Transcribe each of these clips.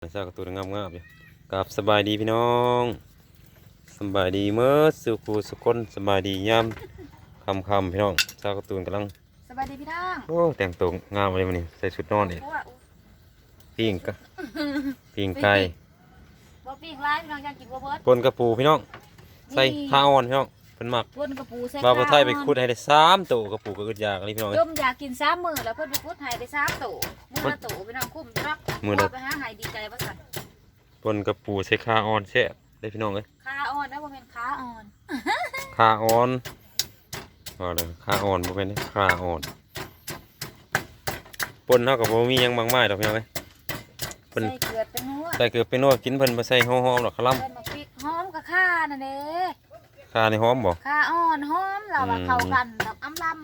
เศร้าการะตูนงามๆอยู่กับสบายดีพี่น้องสบายดีเมื่อสุขูสุคนสบายดียามคำคำพี่น้องเศร้ากระตูนกำลังสบายดีพี่น้องโอ้แต่งตัวงามเลยมันนี่ใส่ชุดนอนเองเพราะว่าปิ้งกะปิ้งไก่บ่ปิ้งร้ายพี่น้องยากกินบ่เบิดปนกระปูพี่น้องใส่ข้าวอ่อนพี่น้อง เป็นหมักเพิ่นกระปูใส่บาวข้วไทยไปคุดให้ได้สามตัวกระปูกระอึดยากนี่พี่น้องเอ้ต้ยมอยากกิน3มื้อแล้วเพิ่นไปพุดให้ได้3ตู้มื้อละตู้พี่น้องคุ้มครับมื้อละพไปหาให้ดีใจว่าซั่นปนกระปูใส่ข้าวอ่อนแซ่บได้พี่น้องเอ้ยขาอ่อนนะบ่แม่นขาอ่อนข้าวอ่อนว่าเลยข้าวอ่อนบ่เป็นข้าวอ่อนปนเท่ากับบ่มีหยังมากมายดอกพี่น้องเอ้ยเพิ่นใส่เกลือเป็นนัวใส่เกลือเป็นนวดกินเพิ่นบ่ใส่หอมๆดอกคลั่มเพิ่นมาพริกหอมกับข่านั่นเด้ คาในหอมบ่ข่าอ่อนหอมเราว่าอืมเข้ากันแบบอำลำ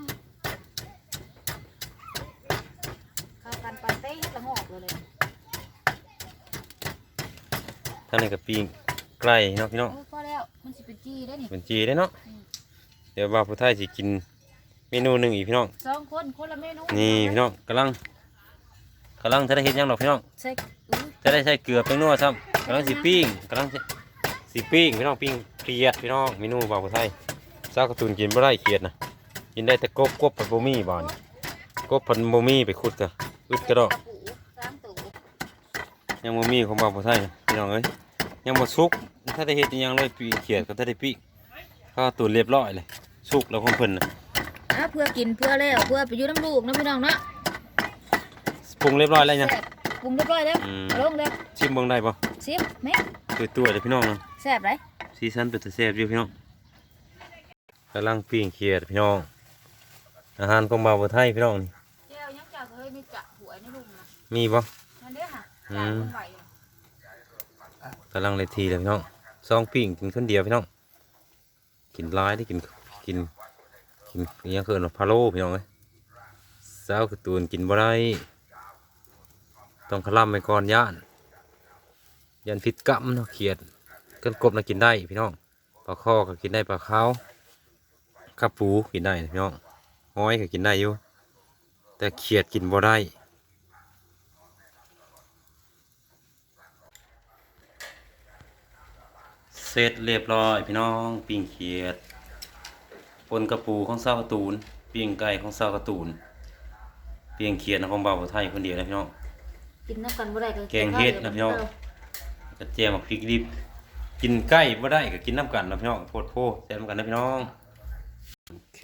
เข้ากันปานเต้เฮ็ดละงอกเลยเลยท่านนี้ก็ปิ้งไก่เนาะพี่น้องโอ้ยพอแล้วมันสิเป็นจี้ได้นี่เป็นจีได้เนาะอืมเดี๋ยวว่าผู้ไทยสิกินเมนูหนึงอีกพี่น้องสองคนคนละเมนูนี่พี่น้องกำลังกำลังจะได้เฮ็ดหยังดอกพี่น้องใส่อื้อจะได้ใส่เกลือเป็นนัวซ้ำกำลังสิปิ้งกำลังสิสิปิ้งพี่น้องปิ้ง เขียดพี่น้องเมนูบ่าวผู้ไทยซากระตุนกินบ่ได้เขียดนะกินได้แต่กบกบผัดบ่มีบ่นี่กบผัดบ่มีไปขุดกะอึดกระดอกกระปูสามตู้ยังบ่มีของบ่าวผู้ไทยนะพี่น้องเอ้ยยังบ่สุกถ้าได้เฮ็ดอิหยังเลยปิ้งเขียดก็ถ้าได้ปิ้งข้าวตุนเรียบร้อยเลยสุกแล้วของเพิ่นน่ะอะเพื่อกินเพื่อแล้วเพื่อไปอยู่น้ำลูกนะพี่น้องเนาะปรุงเรียบร้อยแล้วยังแซ่บปรุงเรียบร้อยแล้วอืมเอาลงแล้วชิมเบิ่งได้บ่ซิมแม่ ตัวตัวๆเลยพี่น้องนะแซ่บไรซีซันเป็นตะแซ่บอยู่พี่น้องกำลังปิ้งเขียดพี่น้อง อาหารของบ่าวไทยพี่น้องนี่แก้วยังจากเฮ้ยมีกะหวยในลุงนะมีบ่นั่นเด้อค่ะอืจานมคนไหวอยู่กำลังเลยทีเลยพี่น้องซองปิ้งกินคนเดียวพี่น้อง กินหลายได้กินกินกินอหยังเกินว่าพะโล้พี่น้องเอ้ยสาวการะตูนกินบ่ได้ต้องขล่ำไปก่อนย่าน ยันพิษกรรมเนาะเขียดกันกบน่ะกินได้พี่น้องปลาข้อก็กินได้ปลาขาวข้าปูกินได้พี่น้องห้อยก็กินได้อยู่แต่เขียดกินบ่ได้เสร็จเรียบร้อยพี่น้องปิ้งเขียดปนกระปูของสาวการะตูนปิ้งไก่ของสาวการะตูนปิ้งเขียดของบ่าวไทยคนเดียวนะพี่น้องกินน้ำกันบ่ได้ก็แกงเห็ดนะพี่น้อง กระเจียมกับพริกดิบกินใกล้บ่ได้ก็กินน้ำกันนะพี่น้องโพดโพแซ่บน้ำกันนะพี่น้องโอเค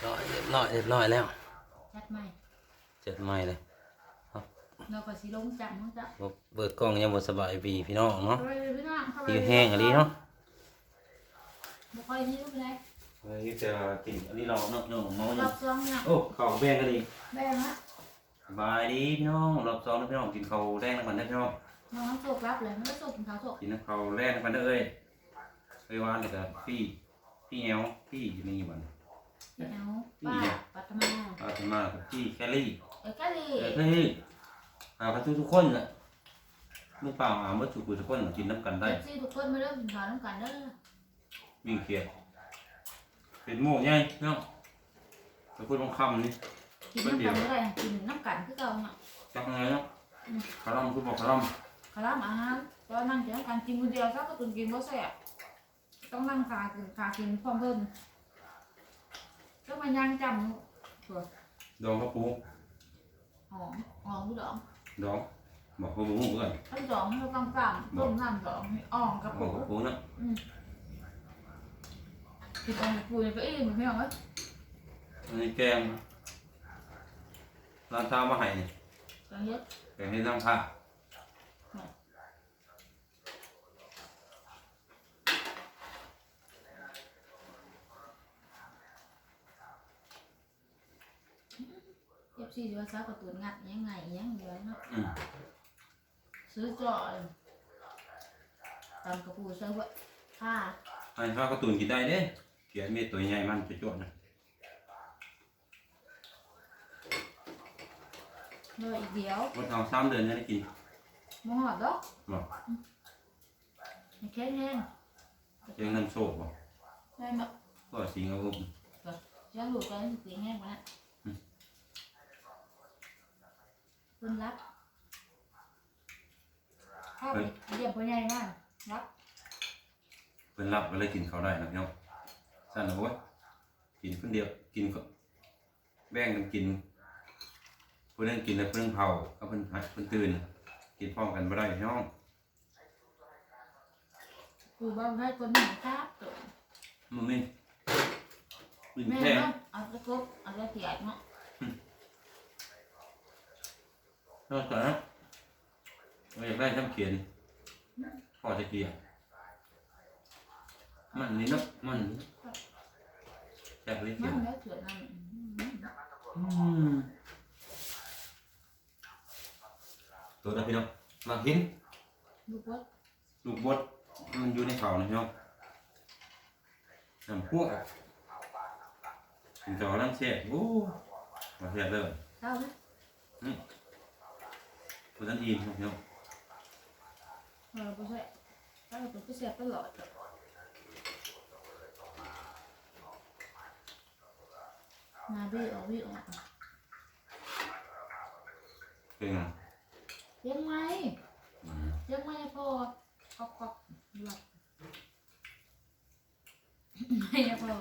เรียบร้อยเรียบร้อยเรียบร้อยแล้วจัดใหม่เจ็ดไม้เลยเราก็สิลงจังมั้งจ้ะบ่เปิดกล้องยังบ่สบายบีพี่น้องเนาะเอาไปพี่น้องเข้าไปผิวแห้งอันนี้เนาะบ่ค่อยนี่รู้เป็นไรเฮ้ยจะกินอันนี้เราเนาะน้องมองรอบสองเนี่ยโอ้ข้าวแบ่งกันดีแม่นะส บายดีพี่น้องรอบสองนะพี่น้องกินข้าวแดงน้ำกันนะพี่น้องน้องโศกรับเลยไม่ได้โศกกินข้าวโศกกินน้ำข้าวแรกกันเด้อเอ้ยเอ้ยว่าเลยก็พี่พี่แอลพี่อยู่นี่บัดพี่เอาป้าปัตมาอาตมากับพี่แคลรี่เอกะลีเอ้ยเฮ้ยหาพัทุกทุกคนน่ะลูกเปล่าหาเมื่อสุกุทุกคนกินน้ำกันได้เอฟซีทุกคนมาเริ่มกินข้าวน้ำกันเด้อวิ่งเขียดเป็นหมูใหญ่เนาะทุกคนต้องคำนี่ กินน้ำกันบ่ได้กินน้ำกันคือเก่าเนาะจักไงเนาะคารัมคือบอกคารัมคาราอาหารตอนนั่งกินน้ำกันกินคนเดียวซักก็ตุนกินบ่แซ่บต้องนั่งคากินคากินพร้อมเพิ่นต้องมาย่างจำตัวดองกระปูหอมหอมผู้ดองดองบอกเขาบุ้งเพื่อนท่านดองให้ต้องจำต้มน้ำดองให้อ่องกระบปุอกกกระปูนะกินอ่องกระปุกเนี่ยก็อิ่มไม่เอาไว้อันนี้แกง ร้านเช้ามาให้นี่ตอนเฮ็ดแกงให้น้ำผ้าเจ็บซี่ว่าซักก็ตุนงัดยังไงยังเดียวเนาะอืมซื้อจ่อยตำกระปุกใส่ไว้ผ้า ให้ข้าวกระตุนกินได้เด้เขียนมีตัวใหญ่มันจะจวดนะ เลยอีกเดียววันทองสามเดือนจะได้กินมหอดดอกบอกไม่แค่แห้งเจียงน้ำโซกบอกได้มาก็สิงเอาอุ้มย่างหลุดไปสีแห้งมาเพิ่นรับข้าวเยี่ยมพ่อใหญ่มากรับเพิ่นรับก็เลยกินข้าวได้นะพี่น้องสั่นนะโว้ยกินคนเดียวกินก็แบ่งกันกิน เพิ่นนึงกินแล้วเพิ่นนึงเผาก็เพิ่นหัดเพิ่นตื่น กินพร้อมกันบ่ได้พี่น้องกูบ้านให้คนหนึ่งครับตัวมันนี่กินแม่แค่เนาะเอาตะกบเอาตะเกียบเนาะนอกจากนั้นเราอยากได้ทำเขียนพอจะเกลียดมันนี่เนาะมันแซ่บเลยเขีมัยนนแล้วเถื่อนนั่นอืม ตัวนั้นพี่น้องมากินลูกวัดลูกบดมันอยู่ในเขานะพี่น้องน้ำพวกกินจอน้ำแช่บโอ้มาแซ่บเลยเศร้าไหมตัวนั้นอิ่มครับพี่น้องเออบ่ใช่ถ้าเราเป็นผู้เสียตลอดมาบี้ออกบี้ออกเป็นไง ยังไงอืมยังไม่พอก๊อกก๊อกหลับไม่พอ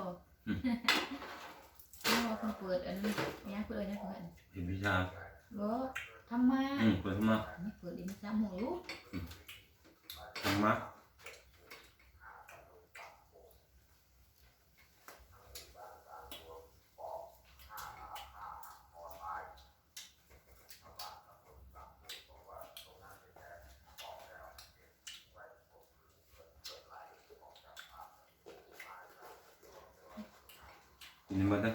ไม่พอคนเปิดอันนี้เนี่ยเปิดเนี่ยเปิดเห็นวิชาบ่ทำมาอืมเปิดขึ้นมานี่เปิดอีกสามหัวลูกทำมา นมันนะ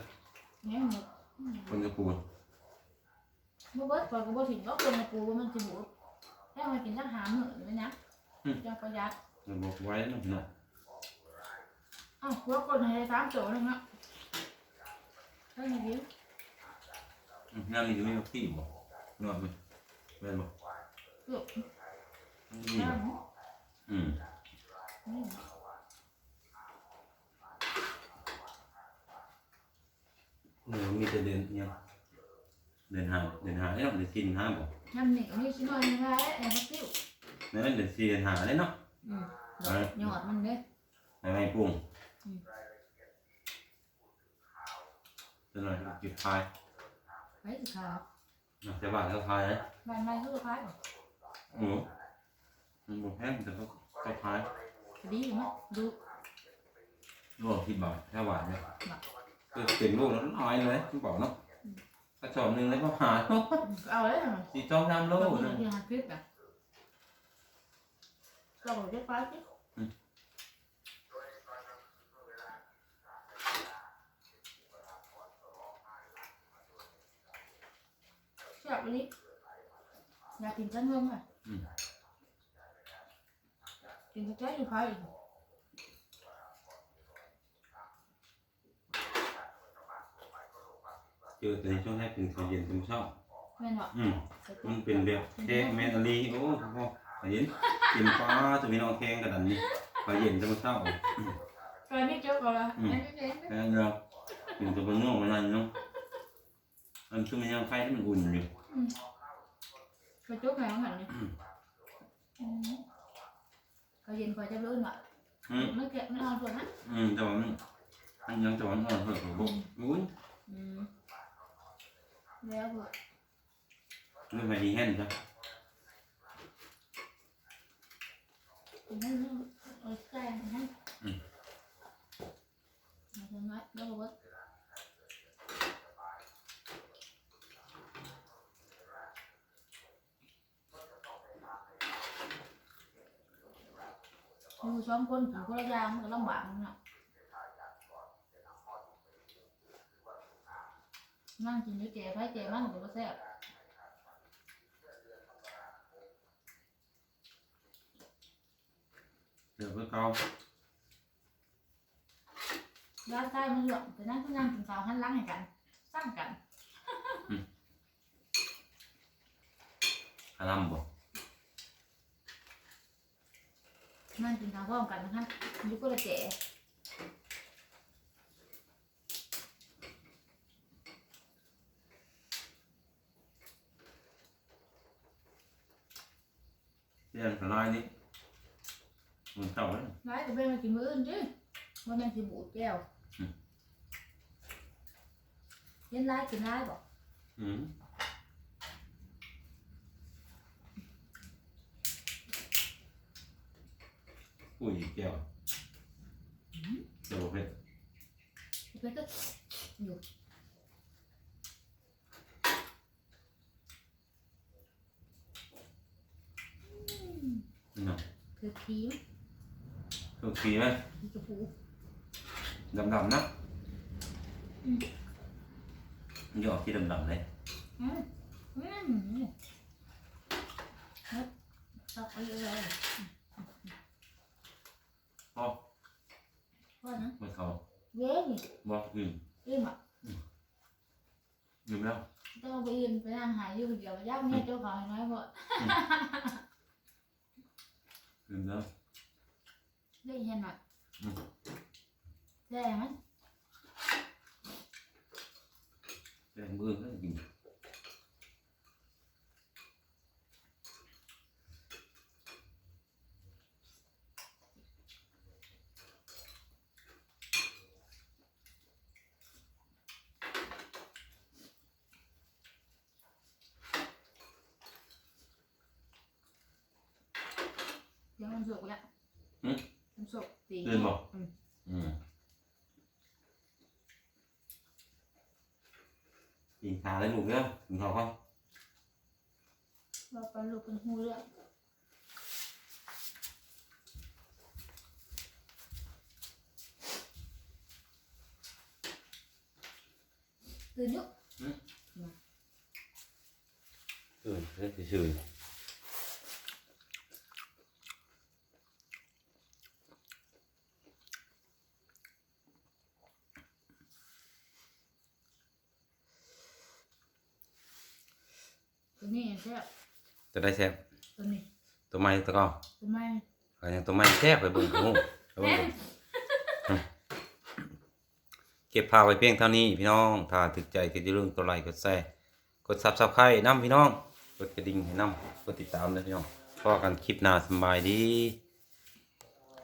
เนี่ยหมดคนกระปูนบ่เบิดก่อนก็บ่ถึงก็คนมาปูว่ามันสิบูดแค่มากินสักหามื้อเลยนะจะประหยัดเราบอกไว้นะพี่น้องอ้าวพวกคนให้ตามโจนึงนะได้ไงดิอืมงานนี้ก็ไม่เอาขี้บอกนอนไหมแม่นบอกเกือบนี่ได้บอกไหมอืม นี่เดี๋ยวมีแต่เดินเนี่ยเดินหาเดินหาได้เนาะเดินกินหาบอกน้ำหนึ่งนี่ชิมหน่อยนึงได้ไอ้พักติ้วนั่นเดินซีเดินหาได้เนาะอืมหยอดมันเด้ในไงปรุงจะหน่อยจุดพายไปสิค่ะเนาะจะบาดก็พายนะบ้านไม่คือพายบ่โอ้มันบอกแห้งแต่ก็ก็พายดีอยู่มั้ยดูโลที่บาทแค่บาทเนี่ย คือเต็มโลกแล้วน้อยเลยที่บอกเนาะกระสอบหนึ่งแล้วก็หาเนาะเอาเลยเหรอสี่จองน้ำโลเรานึงที่หาคลิปอะเราบอกจะไปสิแซ่บวันนี้อยากกินกันเงินอะ อืม กินกระแจอยู่พายอีก เจอแต่ในช่วงแรกเป็นข้าวเย็นเป็นเช้าแม่นบ่อืมมันเป็นแบบแค่แมนอลีโอ้พ่อข้าวเย็นกินฟ้าจะมีน้องแข้งกระดันนี่ข้าวเย็นจะมาเช้าเคยไม่เจอก่อนละไอ้เจ๊แค่เรากินตัวเป็นง่วงมันนั่นเนาะมันคือมันยังไฟที่มันอุ่นอยู่ เคยจุกไงของหันนี่เคยเย็นคอยจะรู้หน่อยอืมไม่เก็บไม่เอาส่วนนะอืมแต่ว่ามันมันยังแต่ว่ามันอ่อนเหอะกับบุกอุ้ยอืม แล้วเพื่อไม่ไปดีแห่นจ้ะคุณให้เอาใส่ให้เอาส่ว นน้อยแล้วก็ว่าอยู่สองคนถึงคนละอย่างมันก็ลำบากมันน่ะนั่งกินอยู่แก่ไผแก่มันก็บ่แซ่บเดี๋ยวเพื่อเกาย้ายใต้มันเหลืองแต่นั่งก็นั่งกินข้าวหันหลังให้กันสร้างกันคารัมบ่นั่งกินข้าวพร้อมกันนะคะอยู่ก็ละเจ๋ ยันสลายนี่มันเต่าเลยร้ายก็เป็นมากินมื้ออื่นจิว่าแม่นสิบูดแก้วอืมเห็นร้ายกินร้ายบ่อืมอุ้ยแก้วเดี๋ยวเผ็ดเพิ่นก็อยู่ นี่เนาะ คือครีมถูกสีไหมคือชมพูดำๆนะมันจะออกที่ดำๆเลยอืมอืมครับตั กไปเลย พอ ว่านะ มันเขา เว้ย บอกอื่น เอ้ยมา ลืมแล้ว ต้องเอาไปอื่นไปนั่งหายอยู่คนเดียวย่าเนี่ยเจ้าของให้น้อยพอ ลืมแล้ว ได้ยินหน่อย อืม ได้ไหม แต่มือก็กิน เดี๋ย วมันสุกแล้วอืมมันสุกตีลืมบอกอืมอืมกินขาเลยหนูเนี่ยกินเขาก่อนเราไปลูกเป็นหูเรื่องตื่นอยุเออเล่นเฉย นี้แซ่บๆจะได้แซ่บตัวนี้ตัวไม้ตัวเก็ตัวไม่ก็ยังตัวไม้แซ่บไปเบิ่งกูไปเบิ่งกูอืมเก็บภาพไว้เพียงเท่านี้พี่น้องถ้าถึกใจก็อย่าลืมกดไลค์กดแชร์กด Subscribe นํพี่น้องกดกระดิ่งให้นํกดติดตามด้วยพี่น้องพอกันคลิปหน้าสำบายดี